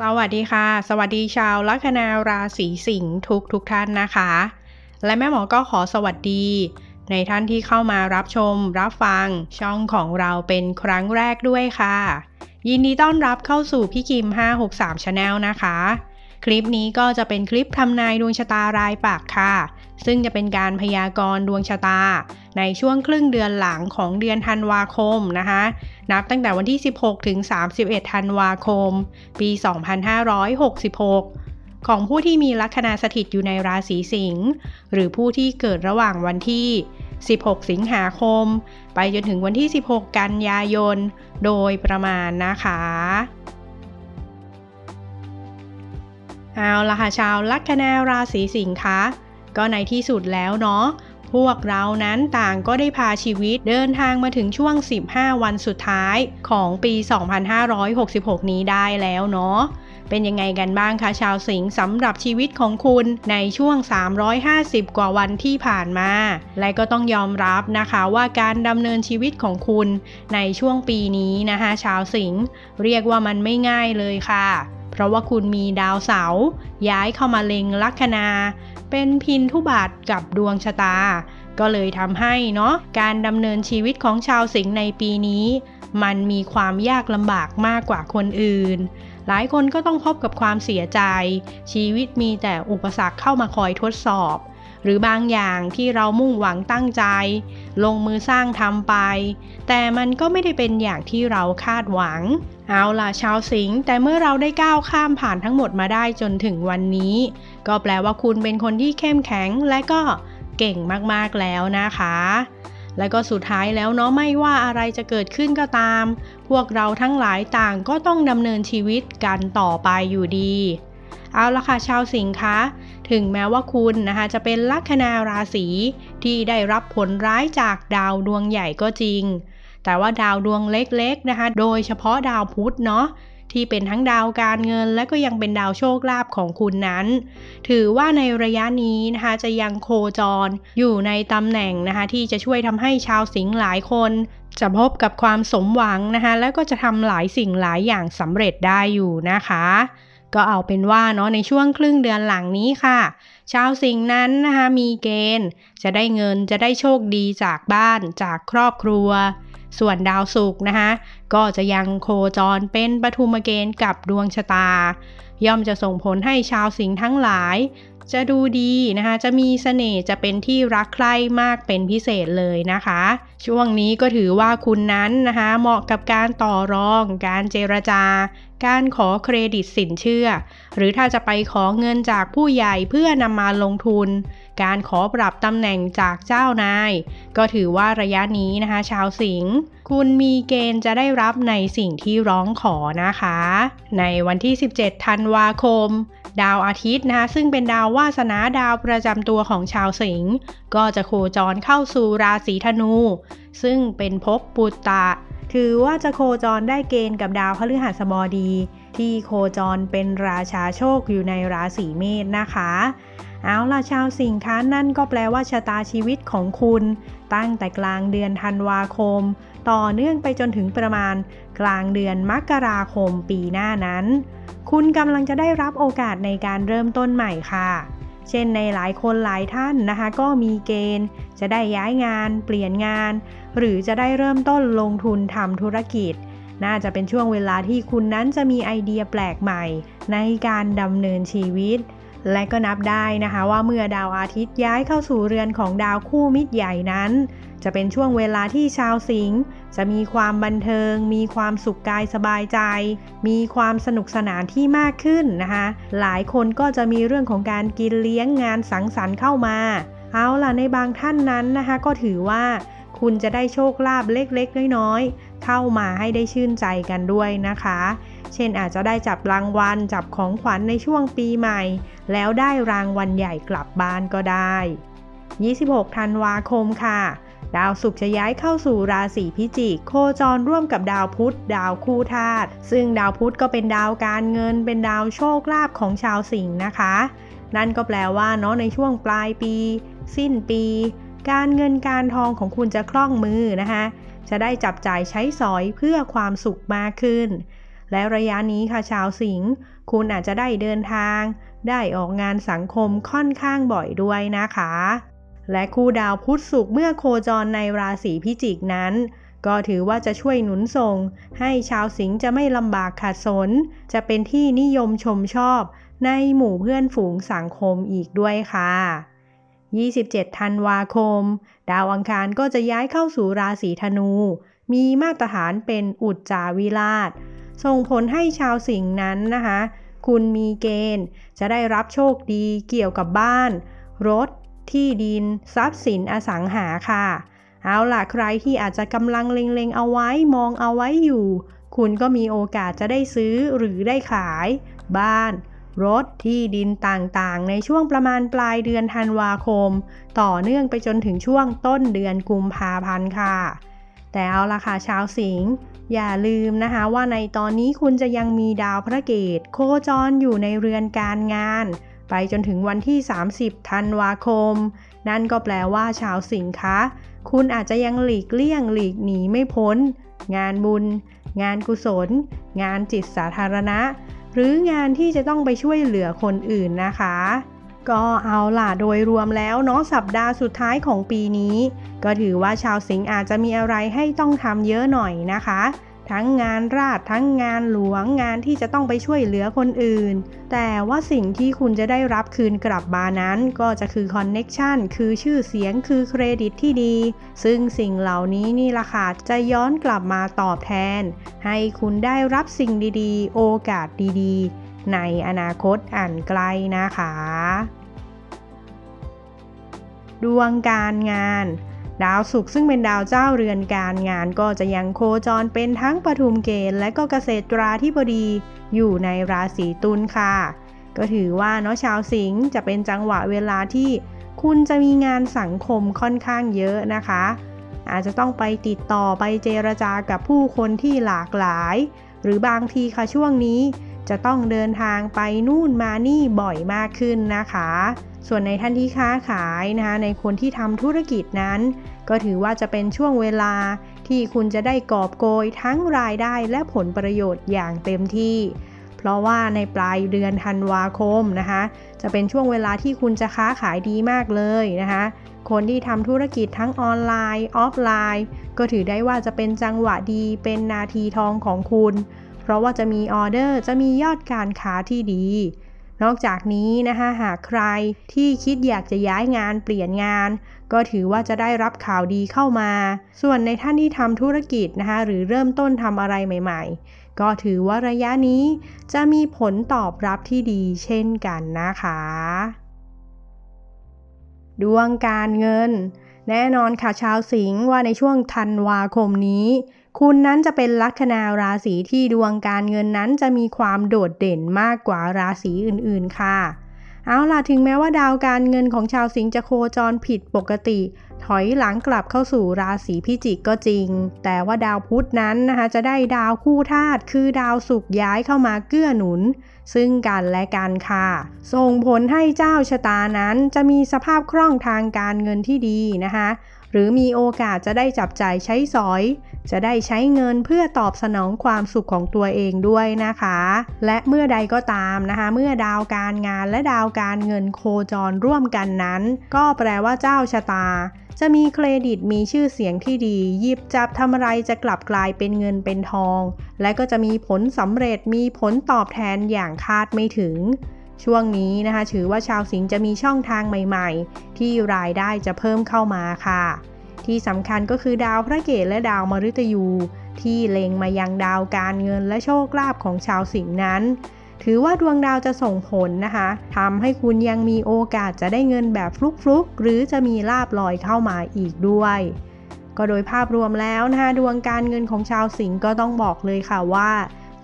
สวัสดีค่ะ สวัสดีชาวลัคนาราศีสิงห์ทุกทุกท่านนะคะ และแม่หมอก็ขอสวัสดี ในท่านที่เข้ามารับชม รับฟังช่องของเราเป็นครั้งแรกด้วยค่ะ ยินดีต้อนรับเข้าสู่พี่คิม 563 Channel นะคะ คลิปนี้ก็จะเป็นคลิปทำนายดวงชะตารายปากค่ะ ซึ่งจะเป็นการพยากรณ์ดวงชะตา ในช่วงครึ่งเดือนหลังของเดือนธันวาคมนะคะ นับตั้งแต่วันที่ 16 ถึง 31 ธันวาคม ปี 2566ของผู้ที่มีลัคนาสถิตอยู่ในราศีสิงห์หรือผู้ที่เกิดระหว่างวันที่ 16 สิงหาคม ไปจนถึงวันที่ 16 กันยายน โดยประมาณนะคะ เอาละค่ะชาวลัคนาราศีสิงห์คะก็ในที่สุดแล้วเนาะพวกเรานั้นต่างก็ได้พาชีวิตเดินทางมาถึงช่วง 15 วันสุดท้ายของปี 2566 นี้ได้แล้วเนาะเป็นยังไงกันบ้างคะชาวสิงห์สำหรับชีวิตของคุณในช่วง 350 กว่าวันที่ผ่านมา และก็ต้องยอมรับนะคะว่าการดำเนินชีวิตของคุณในช่วงปีนี้นะคะ ชาวสิงห์เรียกว่ามันไม่ง่ายเลยค่ะ เพราะว่าคุณมีดาวเสาร์ย้ายเข้ามาเล็งลัคนา เป็นพินทุบาทกับดวงชะตา ก็เลยทำให้เนาะการดำเนินชีวิตของชาวสิงห์ในปีนี้ มันมีความยากลำบากมากกว่าคนอื่น หลายคนก็ต้องพบกับความเสียใจ ชีวิตมีแต่อุปสรรคเข้ามาคอยทดสอบ หรือบางอย่างที่เรามุ่งหวังตั้งใจ ลงมือสร้างทำไป แต่มันก็ไม่ได้เป็นอย่างที่เราคาดหวัง เอาล่ะชาวสิงห์แต่เมื่อเราได้ก้าวข้ามผ่านทั้งหมดมาได้จนถึงวันนี้ ก็แปลว่าคุณเป็นคนที่เข้มแข็งและก็เก่งมากๆแล้วนะคะ และก็สุดท้ายแล้วเนาะไม่ว่าอะไรจะเกิดขึ้นก็ตาม พวกเราทั้งหลายต่างก็ต้องดำเนินชีวิตกันต่อไปอยู่ดี เอาละค่ะชาวสิงห์คะถึงแม้ว่าคุณนะคะจะเป็นลัคนาราศีที่ได้รับผลร้ายจากดาวดวงใหญ่ก็จริง แต่ว่าดาวดวงเล็กๆนะคะ โดยเฉพาะดาวพุธเนาะที่เป็นทั้งดาวการเงิน และก็ยังเป็นดาวโชคลาภของคุณนั้น ถือว่าในระยะนี้นะคะจะยังโคจรอยู่ในตำแหน่งนะคะที่จะช่วยทำให้ชาวสิงห์หลายคน จะพบกับความสมหวังนะคะแล้วก็จะทำหลายสิ่งหลายอย่างสำเร็จได้อยู่นะคะ ก็เอาเป็นว่าเนาะในช่วงครึ่งเดือนหลังนี้ค่ะ ชาวสิงห์นั้นนะคะมีเกณฑ์ จะได้เงินจะได้โชคดีจากบ้านจากครอบครัว ส่วนดาวศุกร์นะคะ ก็จะยังโคจรเป็นปฐุมเกณฑ์กับดวงชะตา ย่อมจะส่งผลให้ชาวสิงห์ทั้งหลาย จะดูดีนะคะ จะมีเสน่ห์จะเป็นที่รักใคร่มากเป็นพิเศษเลยนะคะ ช่วงนี้ก็ถือว่าคุณนั้นนะคะ เหมาะกับการต่อรองการเจรจา การขอเครดิตสินเชื่อ หรือถ้าจะไปขอเงินจากผู้ใหญ่เพื่อนำมาลงทุน การขอปรับตำแหน่งจากเจ้านาย ก็ถือว่าระยะนี้นะคะ ชาวสิงห์คุณมีเกณฑ์จะได้รับในสิ่งที่ร้องขอนะคะ ในวันที่ 17 ธันวาคม ดาวอาทิตย์นะคะซึ่งเป็นดาววาสนาดาวประจำตัวของชาวสิงห์ก็จะโคจรเข้าสู่ราศีธนู ซึ่งเป็นภพปุตตะ ถือว่าจะโคจรได้เกณฑ์กับดาวพฤหัสบดี ที่โคจรเป็นราชาโชคอยู่ในราศีเมษนะคะ เอาล่ะชาวสิงค้านั่นก็แปลว่าชะตาชีวิตของคุณ ตั้งแต่กลางเดือนธันวาคม ต่อเนื่องไปจนถึงประมาณ กลางเดือนมกราคมปีหน้านั้น คุณกำลังจะได้รับโอกาสในการเริ่มต้นใหม่ค่ะ เช่นในหลายคนหลายท่านนะคะ ก็มีเกณฑ์ จะได้ย้ายงาน เปลี่ยนงาน หรือจะได้เริ่มต้นลงทุนทำธุรกิจ น่าจะเป็นช่วงเวลาที่คุณนั้นจะมีไอเดียแปลกใหม่ ในการดำเนินชีวิต และก็นับได้นะคะว่าเมื่อดาวอาทิตย์ย้ายเข้าสู่เรือนของดาวคู่มิตรใหญ่นั้น จะเป็นช่วงเวลาที่ชาวสิงห์จะมีความบันเทิง มีความสุขกายสบายใจ มีความสนุกสนานที่มากขึ้นนะคะหลายคนก็จะมีเรื่องของการกินเลี้ยงงานสังสรรค์เข้ามา เอาล่ะในบางท่านนั้นนะคะก็ถือว่าคุณจะได้โชคลาภเล็กๆ น้อยๆ เข้ามาให้ได้ชื่นใจกันด้วยนะคะ เช่นอาจจะได้จับรางวัลจับของขวัญในช่วงปีใหม่ แล้วได้รางวัลใหญ่กลับบ้านก็ได้ 26 ธันวาคมค่ะ ดาวศุกร์จะย้ายเข้าสู่ราศีพิจิก โคจรร่วมกับดาวพุธ ดาวคู่ธาตุซึ่งดาวพุธก็เป็นดาวการเงิน เป็นดาวโชคลาภของชาวสิงห์นะคะ นั่นก็แปลว่าเนาะในช่วงปลายปี สิ้นปี การเงินการทองของคุณจะคล่องมือนะคะจะได้จับจ่ายใช้สอยเพื่อความสุขมากขึ้น และระยะนี้ค่ะชาวสิงห์คุณอาจจะได้เดินทาง ได้ออกงานสังคมค่อนข้างบ่อยด้วยนะคะ และคู่ดาวพุธศุกร์เมื่อโคจรในราศีพิจิกนั้น ก็ถือว่าจะช่วยหนุนส่ง ให้ชาวสิงห์จะไม่ลำบากขัดสน จะเป็นที่นิยมชมชอบ ในหมู่เพื่อนฝูงสังคมอีกด้วยค่ะ27 ธันวาคม ดาวอังคารก็จะย้ายเข้าสู่ราศีธนู มีมาตรฐานเป็นอุจจาวิราช ส่งผลให้ชาวสิงห์นั้นนะคะ คุณมีเกณฑ์ จะได้รับโชคดีเกี่ยวกับบ้าน รถ ที่ดิน ทรัพย์สินอสังหาค่ะ เอาล่ะใครที่อาจจะกำลังเล็งๆเอาไว้มองเอาไว้อยู่ คุณก็มีโอกาสจะได้ซื้อหรือได้ขาย บ้านรถที่ดินต่างๆ ในช่วงประมาณปลายเดือนธันวาคม ต่อเนื่องไปจนถึงช่วงต้นเดือนกุมภาพันธ์ค่ะ แต่เอาล่ะค่ะชาวสิงห์ อย่าลืมนะคะว่าในตอนนี้คุณจะยังมีดาวพระเกตโคจรอยู่ในเรือนการงาน ไปจนถึงวันที่ 30 ธันวาคม นั่นก็แปลว่าชาวสิงห์คะคุณอาจจะยังหลีกเลี่ยงหลีกหนีไม่พ้น งานบุญ งานกุศล งานจิตสาธารณะ หรืองานที่จะต้องไปช่วยเหลือคนอื่นนะคะ ก็เอาล่ะโดยรวมแล้วเนาะสัปดาห์สุดท้ายของปีนี้ ก็ถือว่าชาวสิงห์อาจจะมีอะไรให้ต้องทำเยอะหน่อยนะคะ ทั้งงานราชทั้งงานหลวงงานที่จะต้องไปช่วยเหลือคนอื่น แต่ว่าสิ่งที่คุณจะได้รับคืนกลับมานั้น ก็จะคือคอนเน็กชันคือชื่อเสียงคือเครดิตที่ดี ซึ่งสิ่งเหล่านี้นี่ล่ะค่ะจะย้อนกลับมาตอบแทน ให้คุณได้รับสิ่งดีๆ โอกาสดีๆ ในอนาคตอันไกลนะคะ ดวงการงานดาวศุกร์ซึ่งเป็นดาวเจ้าเรือนการงานก็จะยังโคจรเป็นทั้งปฐุมเกณฑ์และก็เกษตราธิบดีอยู่ในราศีตุลค่ะ ก็ถือว่าเนาะชาวสิงห์จะเป็นจังหวะเวลาที่คุณจะมีงานสังคมค่อนข้างเยอะนะคะ อาจจะต้องไปติดต่อไปเจรจากับผู้คนที่หลากหลาย หรือบางทีค่ะช่วงนี้ จะต้องเดินทางไปนู่นมานี่บ่อยมากขึ้นนะคะ ส่วนในท่านที่ค้าขายนะคะในคนที่ทำธุรกิจนั้น ก็ถือว่าจะเป็นช่วงเวลาที่คุณจะได้กอบโกยทั้งรายได้และผลประโยชน์อย่างเต็มที่ เพราะว่าในปลายเดือนธันวาคมนะคะจะเป็นช่วงเวลาที่คุณจะค้าขายดีมากเลยนะคะคนที่ทำธุรกิจทั้งออนไลน์ ออฟไลน์ ก็ถือได้ว่าจะเป็นจังหวะดีเป็นนาทีทองของคุณ เพราะว่าจะมีออเดอร์จะมียอดการค้าที่ดี นอกจากนี้นะคะหากใครที่คิดอยากจะย้ายงานเปลี่ยนงาน ก็ถือว่าจะได้รับข่าวดีเข้ามา ส่วนในท่านที่ทำธุรกิจนะคะหรือเริ่มต้นทำอะไรใหม่ ๆ ก็ถือว่าระยะนี้จะมีผลตอบรับที่ดีเช่นกันนะคะ ดวงการเงิน แน่นอนค่ะชาวสิงห์ว่าในช่วงธันวาคมนี้ คุณนั้นจะเป็นลัคนาราศีที่ดวงการเงินนั้นจะมีความโดดเด่นมากกว่าราศีอื่นๆค่ะ เอาล่ะถึงแม้ว่าดาวการเงินของชาวสิงห์จะโคจรผิดปกติ ถอยหลังกลับเข้าสู่ราศีพิจิกก็จริง แต่ว่าดาวพุธนั้นนะคะจะได้ดาวคู่ธาตุคือดาวศุกร์ย้ายเข้ามาเกื้อหนุน ซึ่งกันและกันค่ะ ส่งผลให้เจ้าชะตานั้นจะมีสภาพคล่องทางการเงินที่ดีนะคะ หรือมีโอกาสจะได้จับจ่ายใช้สอย จะได้ใช้เงินเพื่อตอบสนองความสุขของตัวเองด้วยนะคะ และเมื่อใดก็ตามนะคะ เมื่อดาวการงานและดาวการเงินโคจรร่วมกันนั้น ก็แปลว่าเจ้าชะตา จะมีเครดิตมีชื่อเสียงที่ดีหยิบจับทำอะไรจะกลับกลายเป็นเงินเป็นทอง และก็จะมีผลสำเร็จมีผลตอบแทนอย่างคาดไม่ถึง ช่วงนี้นะคะถือว่าชาวสิงห์จะมีช่องทางใหม่ๆ ที่รายได้จะเพิ่มเข้ามาค่ะ ที่สำคัญก็คือดาวพระเกตและดาวมฤตยู ที่เล็งมายังดาวการเงินและโชคลาภของชาวสิงห์นั้น ถือว่าดวงดาวจะส่งผลนะคะทำให้คุณยังมีโอกาสจะได้เงินแบบฟลุกๆ หรือจะมีลาบลอยเข้ามาอีกด้วยก็โดยภาพรวมแล้วนะคะดวงการเงินของชาวสิงห์ก็ต้องบอกเลยค่ะว่า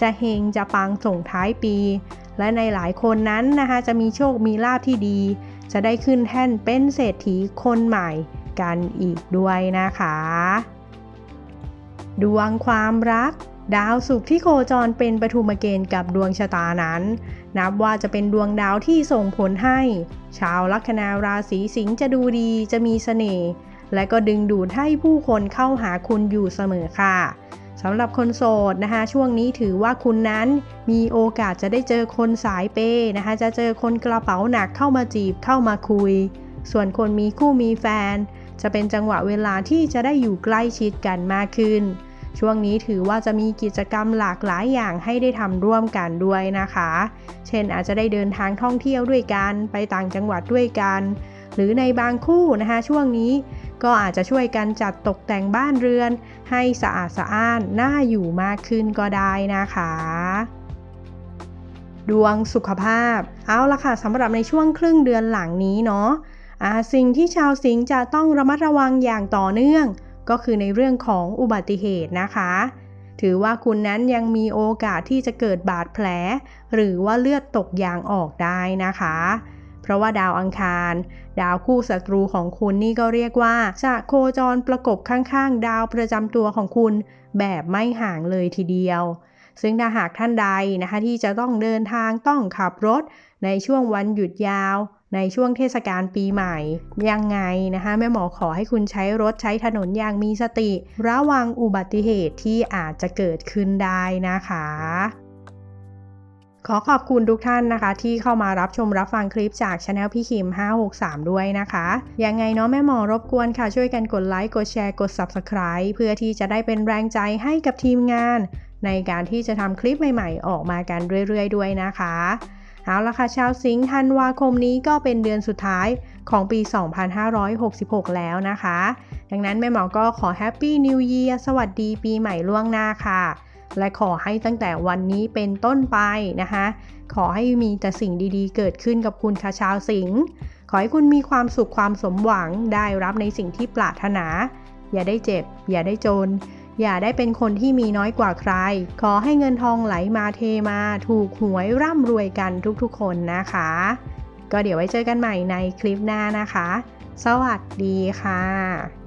จะเฮงจะปังส่งท้ายปี และในหลายคนนั้นนะคะจะมีโชคมีลาภที่ดี จะได้ขึ้นแท่นเป็นเศรษฐีคนใหม่กันอีกด้วยนะคะ ดวงความรักดาวศุกร์ที่โคจรเป็นปฐุมเกณฑ์กับดวงชะตานั้น นับว่าจะเป็นดวงดาวที่ส่งผลให้ ชาวลัคนาราศีสิงห์จะดูดีจะมีเสน่ห์และก็ดึงดูดให้ผู้คนเข้าหาคุณอยู่เสมอค่ะ สำหรับคนโสดนะคะ ช่วงนี้ถือว่าคุณนั้นมีโอกาสจะได้เจอคนสายเปย์นะคะ จะเจอคนกระเป๋าหนักเข้ามาจีบเข้ามาคุย ส่วนคนมีคู่มีแฟน จะเป็นจังหวะเวลาที่จะได้อยู่ใกล้ชิดกันมากขึ้น ช่วงนี้ถือว่าจะมีกิจกรรมหลากหลายอย่างให้ได้ทำร่วมกันด้วยนะคะ เช่นอาจจะได้เดินทางท่องเที่ยวด้วยกัน ไปต่างจังหวัดด้วยกัน หรือในบางคู่นะคะช่วงนี้ก็อาจจะช่วยกันจัดตกแต่งบ้านเรือน ให้สะอาดสะอ้านน่าอยู่มากขึ้นก็ได้นะคะ ดวงสุขภาพ เอาละค่ะสำหรับในช่วงครึ่งเดือนหลังนี้เนาะสิ่งที่ชาวสิงห์จะต้องระมัดระวังอย่างต่อเนื่อง ก็คือในเรื่องของอุบัติเหตุนะคะ ถือว่าคุณนั้นยังมีโอกาสที่จะเกิดบาดแผล หรือว่าเลือดตกยางออกได้นะคะ ราะว่าดาวอังคาร ดาวคู่ศัตรูของคุณนี่ก็เรียกว่าจะโคจรประกบข้างๆ ดาวประจำตัวของคุณ แบบไม่ห่างเลยทีเดียว ซึ่งถ้าหากท่านใดนะคะที่จะต้องเดินทางต้องขับรถ ในช่วงวันหยุดยาวในช่วงเทศกาลปีใหม่ ยังไงนะคะแม่หมอขอให้คุณใช้รถใช้ถนนอย่างมีสติ ระวังอุบัติเหตุที่อาจจะเกิดขึ้นได้นะคะ ขอขอบคุณทุกท่านนะคะ ที่เข้ามารับชมรับฟังคลิปจากช anel พี่คิม 563 ด้วยนะคะ ยังไงเนาะแม่หมอรบกวนค่ะ ช่วยกันกดไลค์ กดแชร์ กด Subscribe เพื่อที่จะได้เป็นแรงใจให้กับทีมงาน ในการที่จะทำคลิปใหม่ๆ ออกมากันเรื่อยๆ ด้วยนะคะเอาละค่ะชาวสิงห์ธันวาคมนี้ก็เป็นเดือนสุดท้ายของปี 2566 แล้วนะคะ ดังนั้นแม่หมอก็ขอแฮปปี้นิว e ย r สวัสดีปีใหม่ล่วงหน้าค่ะ และขอให้ตั้งแต่วันนี้เป็นต้นไปนะคะ ขอให้มีแต่สิ่งดีๆ เกิดขึ้นกับคุณค่ะชาวสิงห์ขอให้คุณมีความสุขความสมหวังได้รับในสิ่งที่ปรารถนา อย่าได้เจ็บ อย่าได้จน อย่าได้เป็นคนที่มีน้อยกว่าใคร ขอให้เงินทองไหลมาเทมาถูกหวยร่ำรวยกันทุกๆคนนะคะ ก็เดี๋ยวไว้เจอกันใหม่ในคลิปหน้านะคะ สวัสดีค่ะ